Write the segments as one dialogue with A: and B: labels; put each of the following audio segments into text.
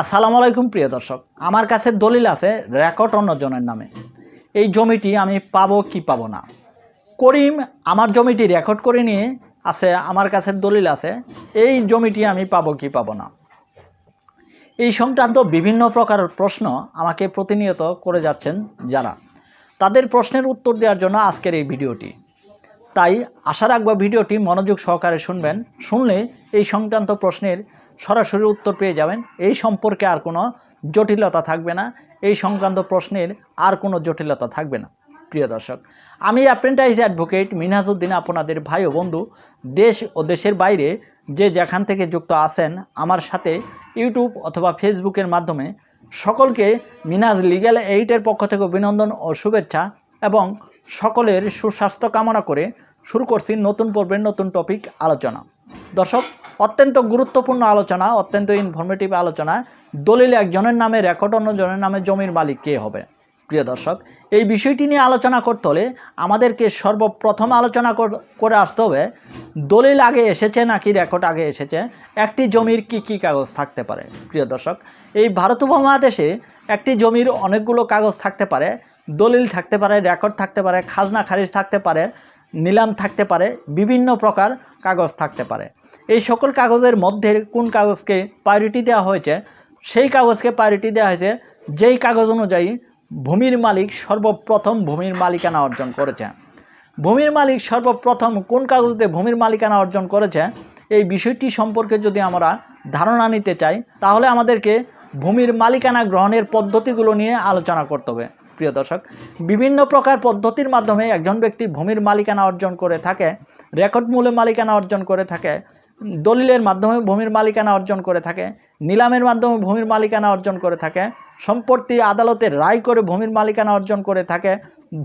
A: আসসালামু আলাইকুম, প্রিয় দর্শক। আমার কাছে দলিল আছে রেকর্ড অন্যজনের নামে। এই জমিটি আমি পাবো কি পাবো না? করিম, আমার জমিটি রেকর্ড করে নিয়ে আছে, আমার কাছে দলিল আছে, এই জমিটি আমি পাবো কি পাবো না? এই সংক্রান্ত বিভিন্ন প্রকার প্রশ্ন আমাকে প্রতিনিয়ত করে যাচ্ছেন যারা। তাদের প্রশ্নের উত্তর দেওয়ার জন্য আজকের এই ভিডিওটি। তাই আশা রাখব ভিডিওটি মনোযোগ সহকারে শুনবেন। শুনলে এই সংক্রান্ত প্রশ্নের সরাসরি উত্তর পেয়ে যাবেন। এই সম্পর্কে আর কোনো জটিলতা থাকবে না। এই সংক্রান্ত প্রশ্নের আর কোনো জটিলতা থাকবে না। প্রিয় দর্শক, আমি অ্যাপ্রেন্টাইজ অ্যাডভোকেট মিনহাজউদ্দিন, আপনাদের ভাই ও বন্ধু। দেশ ও দেশের বাইরে যে যেখান থেকে যুক্ত আছেন, আমার সাথে ইউটিউব অথবা ফেসবুকের মাধ্যমে সকলকে মিনাজ লিগ্যাল এইটের পক্ষ থেকে অভিনন্দন ও শুভেচ্ছা এবং সকলের সুস্বাস্থ্য কামনা করে শুরু করছি নতুন পর্বের নতুন টপিক আলোচনা। দর্শক, অত্যন্ত গুরুত্বপূর্ণ আলোচনা, অত্যন্ত ইনফরমেটিভ আলোচনা। দলিল একজনের নামে রেকর্ড অন্যজনের নামে জমির মালিক কে হবে? প্রিয় দর্শক, এই বিষয়টি নিয়ে আলোচনা করতে হলে আমাদেরকে সর্বপ্রথম আলোচনা কর- আসতে হবে, দলিল আগে এসেছে নাকি রেকর্ড আগে এসেছে? একটি জমির কি কি কাগজ থাকতে পারে? প্রিয় দর্শক, এই ভারত উপমহাদেশে একটি জমির অনেকগুলো কাগজ থাকতে পারে। দলিল থাকতে পারে রেকর্ড থাকতে পারে, খাজনা খারিজ থাকতে পারে, নিলাম থাকতে পারে, বিভিন্ন প্রকার কাগজ থাকতে পারে। এই সকল কাগজের মধ্যে কোন কাগজকে প্রায়োরিটি দেওয়া হয়েছে, সেই কাগজকে প্রায়োরিটি দেওয়া হয়েছে, যেই কাগজ অনুযায়ী ভূমির মালিক সর্বপ্রথম ভূমির মালিকানা অর্জন করেছে। ভূমির মালিক সর্বপ্রথম কোন কাগজে ভূমির মালিকানা অর্জন করেছে, এই বিষয়টি সম্পর্কে যদি আমরা ধারণা নিতে চাই, তাহলে আমাদেরকে ভূমির মালিকানা গ্রহণের পদ্ধতিগুলো নিয়ে আলোচনা করতে হবে। প্রিয় দর্শক, বিভিন্ন প্রকার পদ্ধতির মাধ্যমে একজন ব্যক্তি ভূমির মালিকানা অর্জন করে থাকে, রেকর্ড মূল্যে মালিকানা অর্জন করে থাকে দলিলের মাধ্যমে ভূমির মালিকানা অর্জন করে থাকে, নিলামের মাধ্যমে ভূমির মালিকানা অর্জন করে থাকে, সম্পত্তি আদালতে রায় করে ভূমির মালিকানা অর্জন করে থাকে,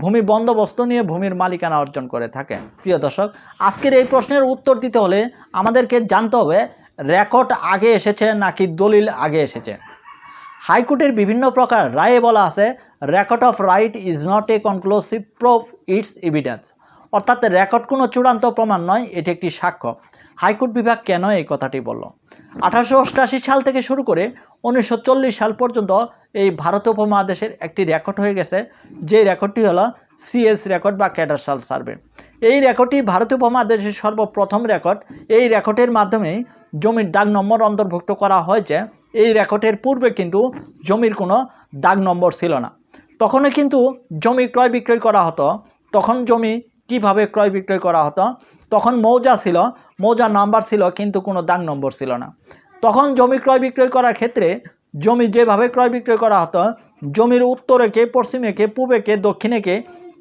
A: ভূমি বন্দোবস্ত নিয়ে ভূমির মালিকানা অর্জন করে থাকে। প্রিয় দর্শক, আজকের এই প্রশ্নের উত্তর দিতে হলে আমাদেরকে জানতে হবে, রেকর্ড আগে এসেছে নাকি দলিল আগে এসেছে? হাইকোর্টের বিভিন্ন প্রকার রায়ে বলা আছে, record of right is not a conclusive proof, it's evidence. অর্থাৎ রেকর্ড কোনো চূড়ান্ত প্রমাণ নয়, এটি একটি সাক্ষ্য। হাইকোর্ট বিভাগ কেন এই কথাটি বলল? আঠারোশো সাল থেকে শুরু করে উনিশশো চল্লিশ সাল পর্যন্ত এই ভারত উপমহাদেশের একটি রেকর্ড হয়ে গেছে। যে রেকর্ডটি হলো সিএস রেকর্ড বা ক্যাডাস্ট্রাল সার্ভে এই রেকর্ডটি ভারত উপমহাদেশের সর্বপ্রথম রেকর্ড এই রেকর্ডের মাধ্যমেই জমির ডাক নম্বর অন্তর্ভুক্ত করা হয়েছে। এই রেকর্ডের পূর্বে কিন্তু জমির কোনো ডাক নম্বর ছিল না। তখনও কিন্তু জমি ক্রয় বিক্রয় করা হতো। তখন জমি কীভাবে ক্রয় বিক্রয় করা হতো? তখন মৌজা ছিল মৌজা নাম্বার ছিল, কিন্তু কোনো দাগ নম্বর ছিল না। তখন জমি ক্রয় বিক্রয় করার ক্ষেত্রে, জমি যেভাবে ক্রয় বিক্রয় করা হতো, জমির উত্তরে কে পশ্চিমে কে পূবে কে দক্ষিণে কে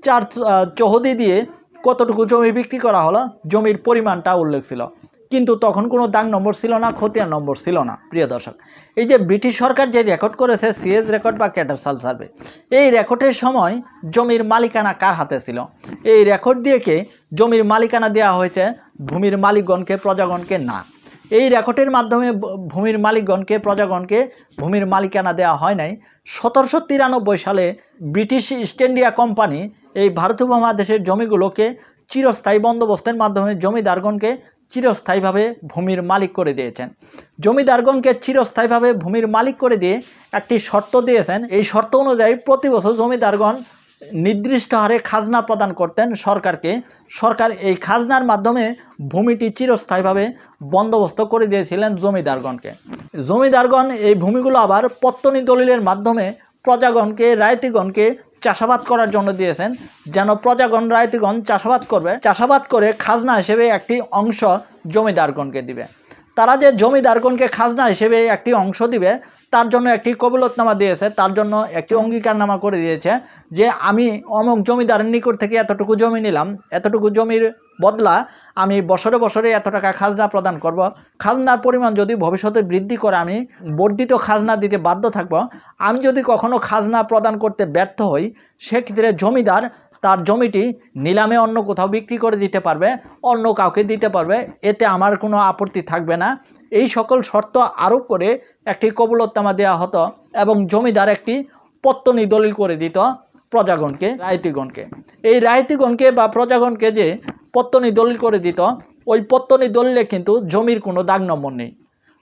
A: চার চৌহদি দিয়ে কতটুকু জমি বিক্রি করা হলো, জমির পরিমাণটা উল্লেখ ছিল। কিন্তু তখন কোনো দাগ নম্বর ছিল না খতিয়ান নম্বর ছিল না, প্রিয় দর্শক। এই যে ব্রিটিশ সরকার যে রেকর্ড করেছে সিএস রেকর্ড বা ক্যাটারসাল সার্ভে এই রেকর্ডের সময় জমির মালিকানা কার হাতে ছিল? এই রেকর্ড দিয়েকে জমির মালিকানা দেওয়া হয়েছে ভূমির মালিকগণকে, প্রজাগণকে? না। এই রেকর্ডের মাধ্যমে ভূমির মালিকগণকে, প্রজাগণকে ভূমির মালিকানা দেওয়া হয় নাই। সতেরোশো তিরানব্বই সালে ব্রিটিশ ইস্ট ইন্ডিয়া কোম্পানি এই ভারত উপমহাদেশের জমিগুলোকে চিরস্থায়ী বন্দোবস্তের মাধ্যমে জমিদারগণকে চিরস্থায়ীভাবে ভূমির মালিক করে দিয়েছেন। জমিদারগণকে চিরস্থায়ীভাবে ভূমির মালিক করে দিয়ে একটি শর্ত দিয়েছেন। এই শর্ত অনুযায়ী প্রতি বছর জমিদারগণ নির্দিষ্ট হারে খাজনা প্রদান করতেন সরকারকে। সরকার এই খাজনার মাধ্যমে ভূমিটি চিরস্থায়ীভাবে বন্দোবস্ত করে দিয়েছিলেন জমিদারগণকে। জমিদারগণ এই ভূমিগুলো আবার পত্তনি দলিলের মাধ্যমে প্রজাগণকে, রায়তিগণকে চাষাবাদ করার জন্য দিয়েছেন, যেন প্রজাগণ, রায়তিগণ চাষাবাদ করবে। চাষাবাদ করে খাজনা হিসেবে একটি অংশ জমিদারগণকে দিবে। তারা যে জমিদারগণকে খাজনা হিসেবে একটি অংশ দিবে, তার জন্য একটি কবিলতনামা দিয়েছে, তার জন্য একটি অঙ্গীকারনামা করে দিয়েছে যে, আমি অমুক জমিদারের নিকট থেকে এতটুকু জমি নিলাম, এতটুকু জমির বদলা আমি বছরে বছরে এত টাকা খাজনা প্রদান করব। খাজনার পরিমাণ যদি ভবিষ্যতে বৃদ্ধি করে আমি বর্ধিত খাজনা দিতে বাধ্য থাকব, আমি যদি কখনো খাজনা প্রদান করতে ব্যর্থ হই, সেক্ষেত্রে জমিদার তার জমিটি নিলামে অন্য কোথাও বিক্রি করে দিতে পারবে, অন্য কাউকে দিতে পারবে, এতে আমার কোনো আপত্তি থাকবে না। এই সকল শর্ত আরোপ করে একটি কবুলতনামা দেওয়া হতো এবং জমিদার একটি পত্তনি দলিল করে দিত প্রজাগণকে, রায়তিগণকে। এই রায়তিগণকে বা প্রজাগণকে যে পত্তনি দলিল করে দিত, ওই পত্তনি দলিলে কিন্তু জমির কোনো দাগ নম্বর নেই।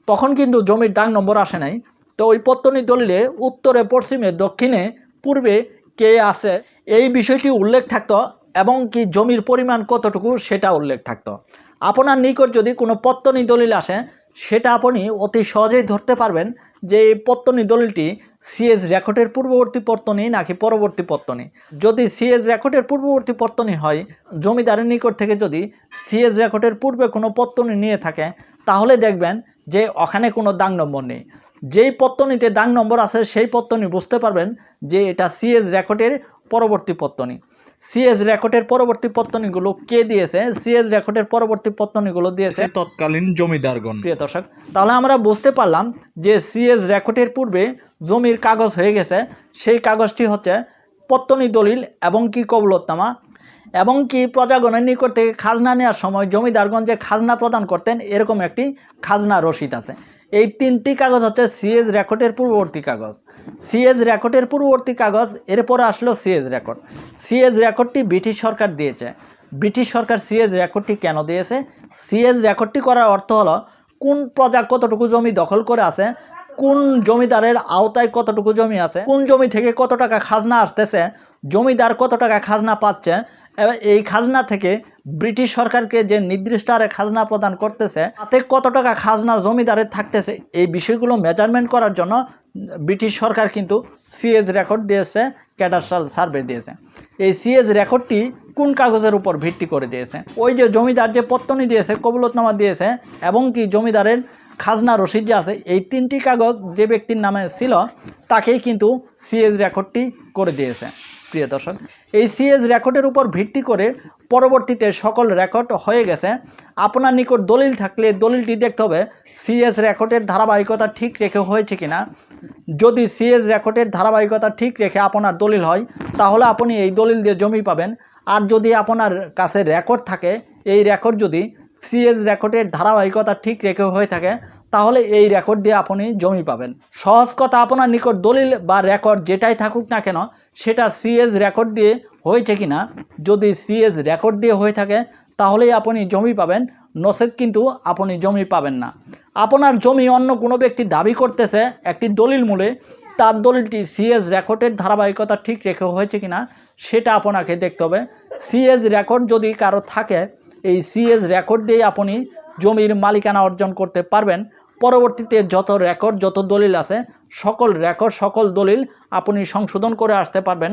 A: তখন কিন্তু জমির দাগ নম্বর আসে নাই। তো ওই পত্তনি দলিলে উত্তরে, পশ্চিমে, দক্ষিণে, পূর্বে কে আছে এই বিষয়টি উল্লেখ থাকতো এবং কি জমির পরিমাণ কতটুকু সেটা উল্লেখ থাকতো। আপনার নিকট যদি কোনো পত্তনি দলিল আসে, সেটা আপনি অতি সহজেই ধরতে পারবেন যে এই পত্তনি দলিলটি সিএস রেকর্ডের পূর্ববর্তী পত্তনে নাকি পরবর্তী পত্তনে যদি সিএস রেকর্ডের পূর্ববর্তী পত্তনে হয়, জমিদারের নিকট থেকে যদি সিএস রেকর্ডের পূর্বে কোনো পত্তনি নিয়ে থাকে, তাহলে দেখবেন যে ওখানে কোনো দাগ নম্বর নেই। যেই পত্তনিতে দাগ নম্বর আছে, সেই পত্তনি বুঝতে পারবেন যে এটা সিএস রেকর্ডের পরবর্তী পত্তনি সিএস রেকর্ডের পরবর্তী পত্তনীগুলো কে দিয়েছে? সিএস রেকর্ডের পরবর্তী পত্তনিগুলো দিয়েছে
B: তৎকালীন জমিদারগণ।
A: প্রিয় দর্শক তাহলে আমরা বুঝতে পারলাম যে সিএস রেকর্ডের পূর্বে জমির কাগজ হয়ে গেছে। সেই কাগজটি হচ্ছে পত্তনী দলিল এবং কি কবলতনামা এবং কি প্রজাগণের নিকট থেকে খাজনা নেওয়ার সময় জমিদারগণ যে খাজনা প্রদান করতেন এরকম একটি খাজনা রসিদ আছে। এই তিনটি কাগজ হচ্ছে সিএস রেকর্ডের পূর্ববর্তী কাগজ। সিএস রেকর্ডের পূর্ববর্তী কাগজ, এরপরে আসলো সিএস রেকর্ড। সিএস রেকর্ডটি ব্রিটিশ সরকার দিয়েছে। ব্রিটিশ সরকার সিএস রেকর্ডটি কেন দিয়েছে? সিএস রেকর্ডটি করার অর্থ হলো, কোন প্রজা কতটুকু জমি দখল করে আছে, কোন জমিদারের আওতায় কতটুকু জমি আছে, কোন জমি থেকে কত টাকা খাজনা আসতেছে, জমিদার কত টাকা খাজনা পাচ্ছে এই খাজনা থেকে ব্রিটিশ সরকারকে যে নির্দিষ্ট হারে খাজনা প্রদান করতেছে, তাতে কত টাকা খাজনা জমিদারের থাকতেছে, এই বিষয়গুলো মেজারমেন্ট করার জন্য ব্রিটিশ সরকার কিন্তু সিএস রেকর্ড দিয়েছে ক্যাডাস্ট্রাল সার্ভে দিয়েছে। এই সিএস রেকর্ডটি কোন কাগজের উপর ভিত্তি করে দিয়েছে? ওই যে জমিদার যে পত্তনি দিয়েছে, কবুলতনামা দিয়েছে, এবং কি জমিদারের খাজনা রসিদ যে আছে, এই তিনটি কাগজ যে ব্যক্তির নামে ছিল, তাকেই কিন্তু সিএস রেকর্ডটি করে দিয়েছে। প্রিয় দর্শক, এই সিএস রেকর্ডের উপর ভিত্তি করে পরবর্তীতে সকল রেকর্ড হয়ে গেছে। আপনার নিকট দলিল থাকলে দলিলটি দেখতে হবে সিএস রেকর্ডের ধারাবাহিকতা ঠিক রেখে হয়েছে কিনা। যদি সিএস রেকর্ডের ধারাবাহিকতা ঠিক রেখে আপনার দলিল হয়, তাহলে আপনি এই দলিল দিয়ে জমি পাবেন। আর যদি আপনার কাছে রেকর্ড থাকে, এই রেকর্ড যদি সিএস রেকর্ডের ধারাবাহিকতা ঠিক রেখে হয়ে থাকে, তাহলে এই রেকর্ড দিয়ে আপনি জমি পাবেন। সহজ কথা, আপনার নিকট দলিল বা রেকর্ড যেটাই থাকুক না কেন, সেটা সিএস রেকর্ড দিয়ে হয়েছে কিনা, যদি সিএস রেকর্ড দিয়ে হয়ে থাকে, তাহলেই আপনি জমি পাবেন। নসেদ কিন্তু আপনি জমি পাবেন না। আপনার জমি অন্য কোনো ব্যক্তি দাবি করতেছে একটি দলিল মূলে, তার দলিলটি সিএস রেকর্ডের ধারাবাহিকতা ঠিক রেখে হয়েছে কিনা সেটা আপনাকে দেখতে হবে। সিএস রেকর্ড যদি কারও থাকে, এই সিএস রেকর্ড দিয়ে আপনি জমির মালিকানা অর্জন করতে পারবেন। পরবর্তীতে যত রেকর্ড, যত দলিল আছে, সকল রেকর্ড, সকল দলিল আপনি সংশোধন করে আসতে পারবেন,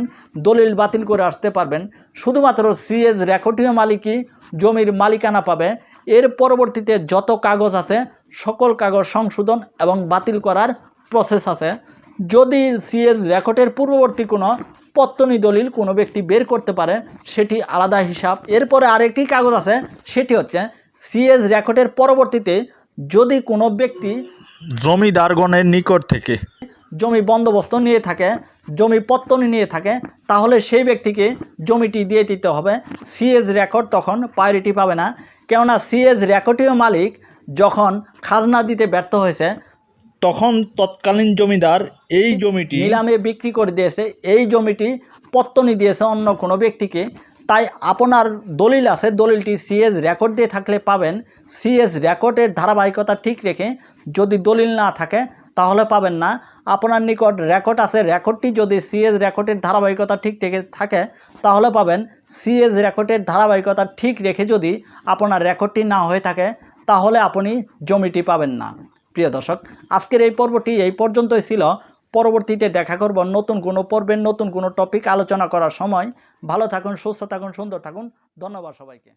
A: দলিল বাতিল করে আসতে পারবেন। শুধুমাত্র সিএস রেকর্ডীয় মালিকই জমির মালিকানা পাবে। এর পরবর্তীতে যত কাগজ আছে সকল কাগজ সংশোধন এবং বাতিল করার প্রসেস আছে। যদি সিএস রেকর্ডের পূর্ববর্তী কোনো পত্তনি দলিল কোনো ব্যক্তি বের করতে পারে সেটি আলাদা হিসাব। এরপরে আরেকটি কাগজ আছে সেটি হচ্ছে সিএস রেকর্ডের পরবর্তীতে যদি কোনো ব্যক্তি
B: জমিদারগণের নিকট থেকে
A: জমি বন্দোবস্ত নিয়ে থাকে জমি পত্তনি নিয়ে থাকে তাহলে সেই ব্যক্তিকে জমিটি দিয়ে দিতে হবে। সিএস রেকর্ড তখন প্রায়োরিটি পাবে না। কেননা সিএস রেকর্ডীয় মালিক যখন খাজনা দিতে ব্যর্থ হয়েছে
B: তখন তৎকালীন জমিদার এই জমিটি
A: নিলামে বিক্রি করে দিয়েছে। এই জমিটি পত্তনি দিয়েছে অন্য কোনো ব্যক্তিকে। তাই আপনার দলিল আছে দলিলটি সিএস রেকর্ড দিয়ে থাকলে পাবেন। সিএস রেকর্ডের ধারাবাহিকতা ঠিক রেখে যদি দলিল না থাকে তাহলে পাবেন না। আপনার নিকট রেকর্ড আছে রেকর্ডটি যদি সিএস রেকর্ডের ধারাবাহিকতা ঠিক রেখে থাকে তাহলে পাবেন। সিএস রেকর্ডের ধারাবাহিকতা ঠিক রেখে যদি আপনার রেকর্ডটি না হয়ে থাকে তাহলে আপনি জমিটি পাবেন না। প্রিয় দর্শক, আজকের এই পর্বটি এই পর্যন্তই ছিল। পরবর্তীতে দেখা করব নতুন কোনো পর্বের নতুন কোনো টপিক আলোচনা করার সময়। ভালো থাকুন, সুস্থ থাকুন, সুন্দর থাকুন। ধন্যবাদ সবাইকে।